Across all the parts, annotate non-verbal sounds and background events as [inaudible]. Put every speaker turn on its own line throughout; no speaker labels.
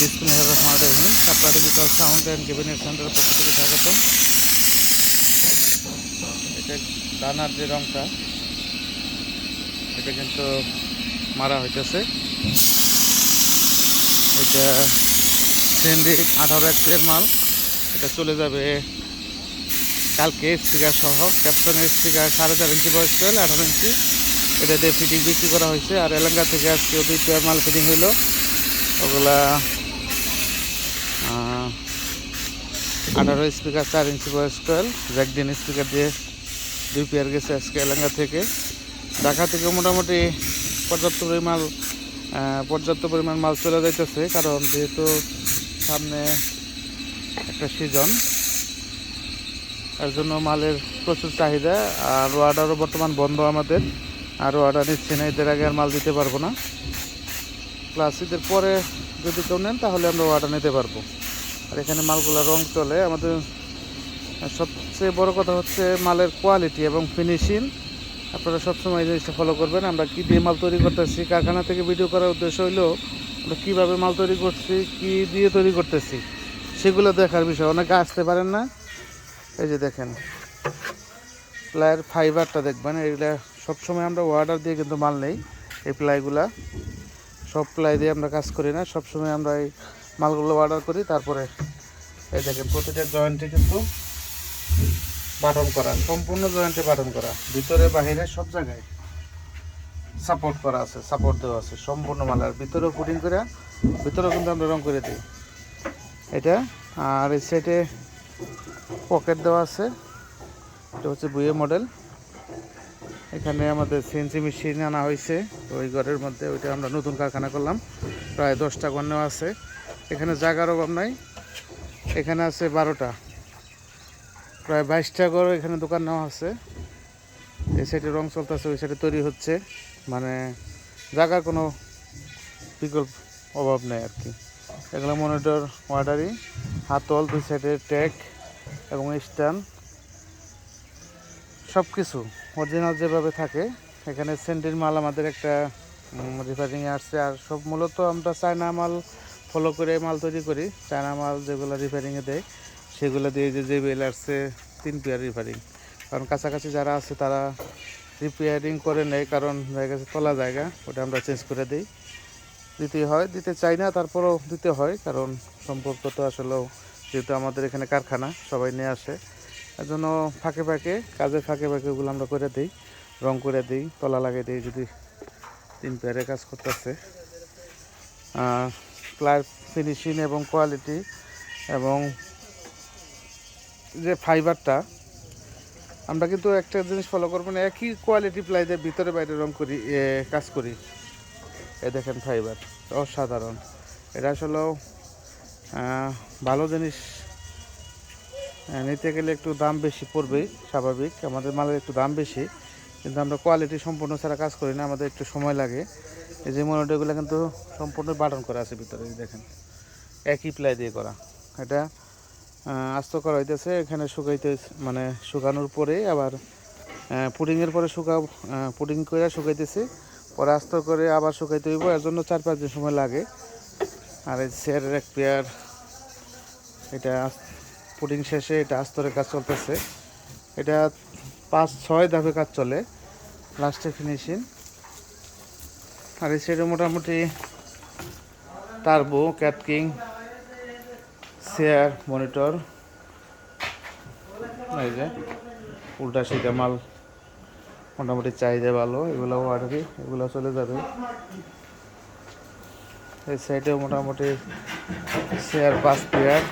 বিসমিল্লাহির রহমানির রহিম সাপ্লাই বিকজ সাউন্ড অ্যান্ড ক্যাবিনেট সেন্টারের পক্ষ থেকে স্বাগতম। এটা ডানার যে রংটা, এটা কিন্তু মারা হইতেছে। এটা সেন্ডিক আঠারো এক্সের মাল। এটা চলে যাবে কালকে স্পিকার সহ। ক্যাপসনের স্পিকার সাড়ে চার ইঞ্চি বয়স তেল আঠারো ইঞ্চি। এটা দিয়ে ফিটিং বিক্রি করা হয়েছে। আর এলাকা থেকে আজকে দুই মাল ফিটিং হইল। ওগুলা আঠারো স্পিকার চার ইঞ্চি বয়স কয়েল জ্যাকডিন স্পিকার দিয়ে দুই পেয়ার গেছে আজকে এলাকা থেকে। ঢাকা থেকে মোটামুটি পর্যাপ্ত পরিমাণ পর্যাপ্ত পরিমাণ মাল চলে যাইতেছে, কারণ যেহেতু সামনে একটা সিজন তার জন্য মালের প্রচুর চাহিদা, আর অর্ডারও বর্তমান বন্ধ আমাদের, আর অর্ডার নিচ্ছে না, এদের আগে আর মাল দিতে পারব না। প্লাস ঈদের পরে যদি কেউ নেন, তাহলে আমরা অর্ডার নিতে পারব। আর এখানে মালগুলো রং চলে। আমাদের সবচেয়ে বড় কথা হচ্ছে মালের কোয়ালিটি এবং ফিনিশিং আপনারা সবসময় জিনিসটা ফলো করবেন। আমরা কী দিয়ে মাল তৈরি করতেছি, কারখানা থেকে ভিডিও করার উদ্দেশ্য হইল আমরা কীভাবে মাল তৈরি করছি, কী দিয়ে তৈরি করতেছি, সেগুলো দেখার বিষয়। অনেকে আসতে পারেন না। এই যে দেখেন, প্লাইয়ের ফাইবারটা দেখবেন, এগুলা সবসময় আমরা অর্ডার দিয়ে কিন্তু মাল নেই। এই প্লাইগুলা সব প্লাই দিয়ে আমরা কাজ করি না। সবসময় আমরা এই মালগুলো অর্ডার করি, তারপরে এই দেখেন প্রতিটা জয়েন্টে কিন্তু বাটন করা, সম্পূর্ণ জয়েন্টে বাটন করা। ভিতরে, বাহিরে, সব জায়গায় সাপোর্ট করা আছে সাপোর্ট দেওয়া আছে, সম্পূর্ণ মাল। আর ভিতরেও ফুটিং করে, ভিতরেও কিন্তু আমরা রং করে দিই। এটা, আর এই সাইডে পকেট দেওয়া আছে। এটা হচ্ছে বুয়ে মডেল এখানে আমাদের সিএনসি মেশিন আনা হয়েছে, ওই ঘরের মধ্যে, ওইটা আমরা নতুন কারখানা করলাম। প্রায় দশটা গণ্য আছে। এখানে জায়গার অভাব নাই। এখানে আছে বারোটা। প্রায় বাইশটা ঘর এখানে দোকান নেওয়া আছে। এই সাইডে রং চলতেছে, ওই সাইডে তৈরি হচ্ছে। মানে জায়গার কোনো বিকল্প অভাব নেই আর কি। এগুলো মনিটর ওয়ার্ডারি হাতল, দুই সাইডে ট্যাগ এবং স্ট্যান্ড। সব কিছু অরিজিনাল যেভাবে থাকে, এখানে সেন্টির মাল আমাদের একটা রিফারিংয়ে আসছে। আর সব মূলত আমরা চায়না মাল ফলো করে মাল তৈরি করি। চায়না মাল যেগুলো রিফারিংয়ে দেয়, সেগুলো দিয়ে যে বেল আসছে, তিন পেয়ার রিফারিং কারণ কাছাকাছি যারা আছে তারা রিপেয়ারিং করে নেয়, কারণ হয়ে গেছে তোলা জায়গা, ওটা আমরা চেঞ্জ করে দিই। দিতে হয়, দিতে চাই না, তারপরেও দিতে হয়, কারণ সম্পর্ক তো আসলেও যেহেতু আমাদের এখানে কারখানা, সবাই নিয়ে আসে। এর জন্য ফাঁকে ফাঁকে, কাজে ফাঁকে ফাঁকে ওগুলো আমরা করে দিই, রং করে দিই, তলা লাগিয়ে দিই যদি তিন পেয়ারে কাজ করতেছে। প্লাস ফিনিশিং এবং কোয়ালিটি এবং যে ফাইবারটা আমরা কিন্তু একটা জিনিস ফলো করব না একই কোয়ালিটি প্লাইদের ভিতরে বাইরে রং করি কাজ করি। এ দেখেন ফাইবার অসাধারণ। এটা আসলেও আহ, ভালো জিনিস। নিতে গেলে একটু দাম বেশি পড়বেই স্বাভাবিক। আমাদের মালের একটু দাম বেশি। কিন্তু আমরা কোয়ালিটি সম্পূর্ণ ছাড়া কাজ করি না, আমাদের একটু সময় লাগে। এই যে মনিটরগুলো কিন্তু সম্পূর্ণ বাটন করা আছে ভিতরে দেখেন। একই প্লাই দিয়ে করা। এটা আস্ত করা হইতেছে, এখানে শুকাইতে মানে শুকানোর পরে আবার পুডিংয়ের পরে শুকা পুডিং করে শুকাইতেছে, পরে আস্ত করে আবার শুকাইতে হইব, এর জন্য চার পাঁচ দিন সময় লাগে। আর এই চেয়ারের এক পেয়ার এটা পুডিং শেষে এটা আস্তরের কাজ চলতেছে। এটা পাঁচ, ছয় ধাপে কাজ চলে, লাস্টে ফিনিশিং আর এই সাইডে মোটামুটি টার্বো ক্যাটকিং চেয়ার মনিটর এই যে উল্টা সিধা মাল, মোটামুটি চাহিদা ভালো এগুলো অর্ডারই এগুলো চলে যাবে। এই সাইডেও মোটামুটি চেয়ার পাঁচ পেয়ার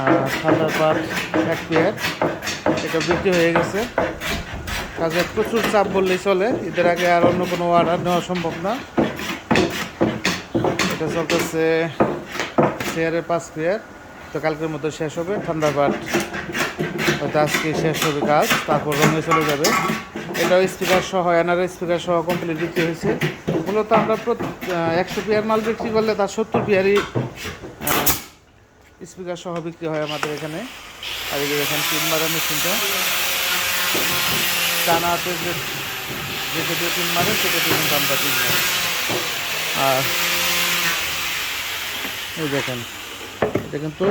আর ঠান্ডার পাট এক পেয়ার এটা বিক্রি হয়ে গেছে। কাজে প্রচুর চাপ বললেই চলে। এদের আগে আর অন্য কোনো অর্ডার নেওয়া সম্ভব না। এটা চলতেছে চেয়ারের পাঁচ পেয়ার তো কালকের মধ্যে শেষ হবে পাট। হয়তো আজকে শেষ হবে কাজ, তারপর রঙে চলে যাবে। এটাও স্পিকার সহ এনার স্পিকার সহ কমপ্লিট বিক্রি হয়েছে। মূলত আমরা একশো পেয়ার মাল বিক্রি করলে তার সত্তর পেয়ারই স্পিকার সহ বিক্রি হয় আমাদের এখানে। আর যে দেখেন তিন মারা মেশিনটা। টানাতে যে যেটা দিয়ে তিন মারে সেটা দিয়ে কিন্তু তিন মারি আর এই দেখেন, এটা কিন্তু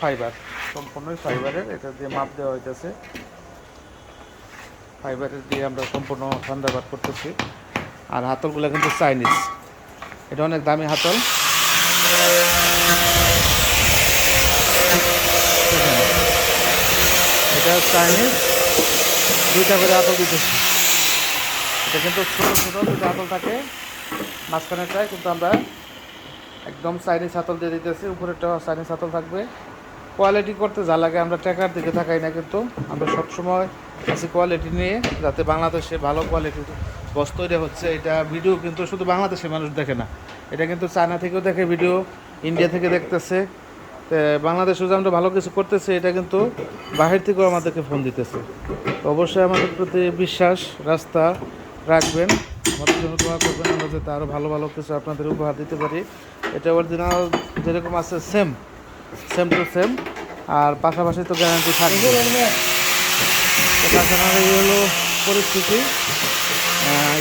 ফাইবার, সম্পূর্ণই ফাইবারের। এটা দিয়ে মাপ দেওয়া হইতেছে। ফাইবারের দিয়ে আমরা সম্পূর্ণ ঠান্ডাবাদ করতেছি। আর হাতলগুলো কিন্তু চাইনিজ। এটা অনেক দামি হাতল। দেখেন, এটা চাইনিজ দুইটা করে হাতল দিতেছি। এটা কিন্তু ছোটো ছোটো দুইটা হাতল থাকে। মাঝখানেরটায় কিন্তু আমরা একদম চাইনিজ হাতল দিয়ে দিতেছি। উপরেরটা চাইনিজ হাতল থাকবে। কোয়ালিটি করতে যা লাগে আমরা টাকার দিকে থাকাই না কিন্তু। আমরা সবসময় আছি কোয়ালিটি নিয়ে যাতে বাংলাদেশে ভালো কোয়ালিটির বস তৈরি হচ্ছে। এটা ভিডিও কিন্তু শুধু বাংলাদেশের মানুষ দেখে না। এটা কিন্তু চায়না থেকেও দেখে ভিডিও ইন্ডিয়া থেকে দেখতেছে। বাংলাদেশে আমরা ভালো কিছু করতেছি, এটা কিন্তু বাহির থেকেও আমাদেরকে ফোন দিতেছে। অবশ্যই আমাদের প্রতি বিশ্বাস, রাস্তা রাখবেন। আমাদের জন্য দোয়া করবেন, আমরা যাতে আরও ভালো ভালো কিছু আপনাদের উপহার দিতে পারি। এটা অরিজিনাল যেরকম আছে সেম সেম টু সেম আর পাশাপাশি তো গ্যারান্টি থাকবে। তাছাড়া এই হলো পরিস্থিতি।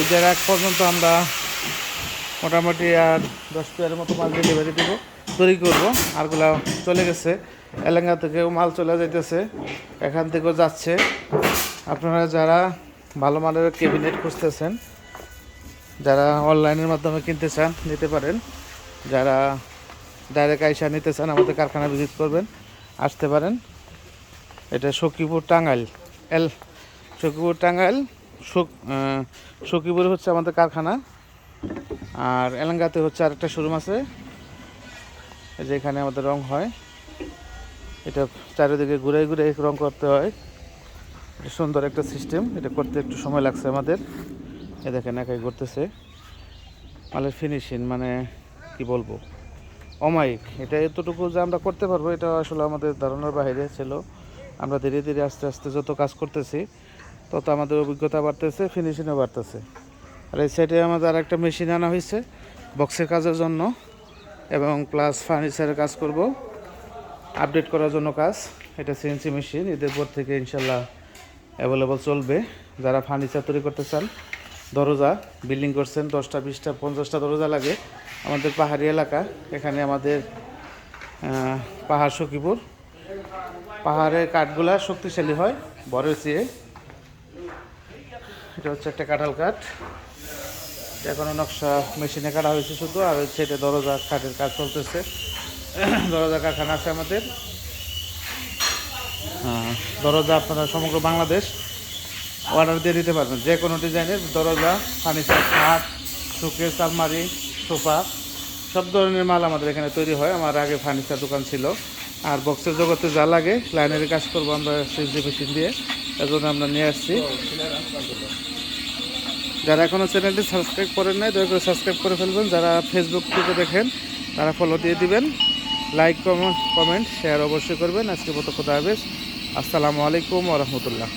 ঈদের এক পর্যন্ত আমরা মোটামুটি আর দশ পেয়ারের মতো মাল ডেলিভারি দেব। তৈরি করব। আরগুলা চলে গেছে। এলাঙ্গা থেকেও মাল চলে যাইতেছে। এখান থেকেও যাচ্ছে। আপনারা যারা ভালো মানের ক্যাবিনেট খুঁজতেছেন যারা অনলাইনের মাধ্যমে কিনতে চান নিতে পারেন। যারা ডাইরেক্ট আইসা নিতে চান আমাদের কারখানা ভিজিট করবেন আসতে পারেন। এটা সখীপুর টাঙ্গাইল। এল সখীপুর টাঙ্গাইল আহ, হচ্ছে আমাদের কারখানা। আর এলাঙ্গাতে হচ্ছে আরেকটা শোরুম আছে। এই যে এখানে আমাদের রং হয়। এটা চারিদিকে ঘুরে ঘুরে রং করতে হয়। সুন্দর একটা সিস্টেম এটা করতে একটু সময় লাগছে আমাদের। এ দেখেন, একাই করতেছে মালের ফিনিশিং মানে কি বলব? অমায়িক এটা এতটুকু যে আমরা করতে পারব, এটা আসলে আমাদের ধারণার বাইরে ছিল। আমরা ধীরে ধীরে আস্তে আস্তে যত কাজ করতেছি, তত আমাদের অভিজ্ঞতা বাড়তেছে ফিনিশিংও বাড়তেছে। আর এই সাইডে আমাদের আর একটা মেশিন আনা হয়েছে বক্সের কাজের জন্য। এবং প্লাস ফার্নিচারের কাজ করব। আপডেট করার জন্য কাজ। এটা সিএনসি মেশিন এদের পর থেকে ইনশাল্লাহ অ্যাভেলেবল চলবে। যারা ফার্নিচার তৈরি করতে চান, দরজা বিল্ডিং করছেন, দশটা, বিশটা, পঞ্চাশটা দরজা লাগে। আমাদের পাহাড়ি এলাকা, এখানে আমাদের পাহাড় সখীপুর। পাহাড়ের কাঠগুলা শক্তিশালী হয়, বরের চেয়ে। এটা হচ্ছে একটা কাঁঠাল কাঠ। এটা এখনও নকশা মেশিনে কাটা হয়েছে শুধু, আর হচ্ছে এটা দরজা কাঠের কাজ চলতেছে। [clears throat] দরজা কারখানা আছে আমাদের। দরজা আপনারা সমগ্র বাংলাদেশ অর্ডার দিয়ে দিতে পারবেন। যে কোনো ডিজাইনের দরজা, ফার্নিচার, খাট, শোকেস, আলমারি, সোফা, সব ধরনের মাল আমাদের এখানে তৈরি হয়। আমার আগে ফার্নিচার দোকান ছিল। আর বক্সের জগতে যা লাগে, লাইনের কাজ করব আমরা সিজি মেশিন দিয়ে। এর জন্য আমরা নিয়ে আসছি। যারা এখনও চ্যানেলটি সাবস্ক্রাইব করেন নাই, দয়া করে সাবস্ক্রাইব করে ফেলবেন। যারা ফেসবুক থেকে দেখেন, তারা ফলো দিয়ে দিবেন। লাইক কমেন্ট কমেন্ট শেয়ার অবশ্যই করবেন। আজকে মতো খোদা হাফেজ। আসসালামু আলাইকুম ওরহমতুল্লাহ